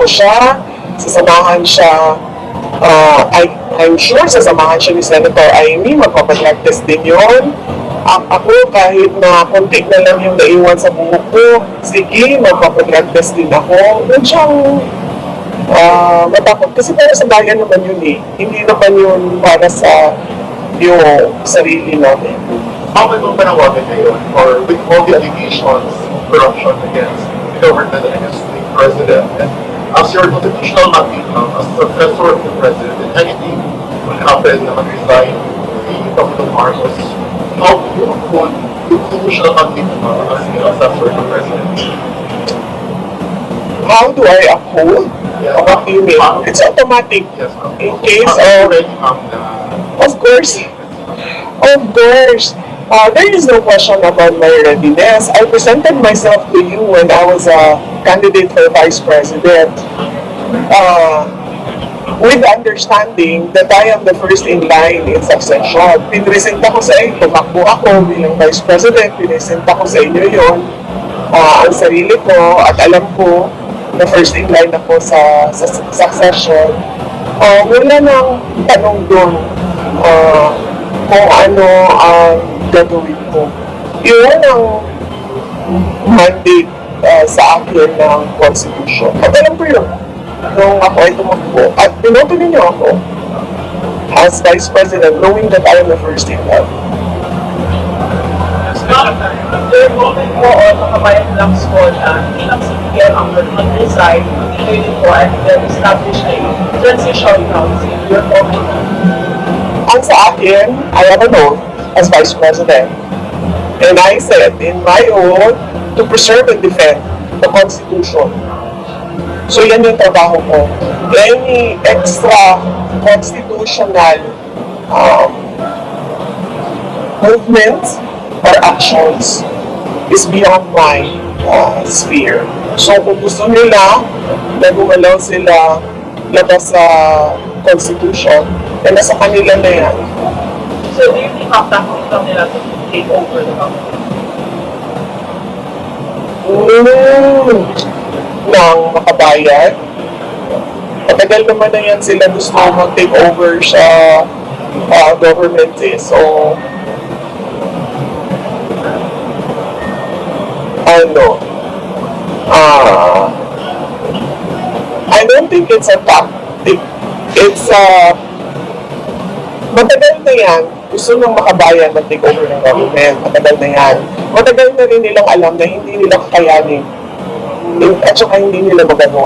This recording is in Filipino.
ko siya, sasamahan siya, uh, I, I'm sure sasamahan siya ni Senator Amy, magpapadrag test din yun. A- ako, kahit na konti na lang yung naiwan sa buhok ko, sige, magpapadrag test din ako. Huwag siyang ah, matakot. Kasi para sa bayan naman yun eh. Hindi naman yun para sa yung sarili namin. How may mga panawagan ngayon or with all the allegations, corruption against the government and against the president, and as your constitutional mandate now, as successor of the president, if anything would happen na mag-resign the Pangulong Marcos, how do you uphold the constitutional mandate mo as the successor of the president? How do I uphold? Yeah. What do you mean? It's automatic. Yes, ma'am. In case Have you of- already have na Of course. Of course. Uh, there is no question about my readiness. I presented myself to you when I was a candidate for vice president. Uh, with understanding that I am the first in line in succession. Pinresenta ko sa inyo, tumakbo ako bilang vice president, pinresenta ko sa inyo yon uh, ang sarili ko at alam ko na first in line ako sa, sa succession. Uh, wala nang tanong doon uh, kung ano ang gagawin ko. Yun ang mandate uh, sa akin ng Constitution. At alam ko yun, nung ako ay tumakbo. At binoto ninyo ako as Vice President knowing that I am the first in line. They're voting po on makabayad lang squad na hindi lang si Miguel ang mag-resign, din po and then establish a transition council. You're voting Ang sa akin, I have an oath as Vice President. And I said in my oath to preserve and defend the Constitution. So yan yung trabaho ko. Any extra constitutional um, movements or actions is beyond my uh, sphere. So kung gusto nila na gumalaw sila labas sa Constitution, eh nasa kanila na yan. So do you think after lang nila to take over the company? Mm, ng makabayan. Matagal naman na yan sila gusto mag-take over sa uh, government eh. So, ano, ah, I don't think it's a tactic. It's a, matagal na yan, gusto ng makabayan na take over ng government. Matagal na yan. Matagal na rin nilang alam na hindi nila kakayanin. At saka hindi nila magagawa.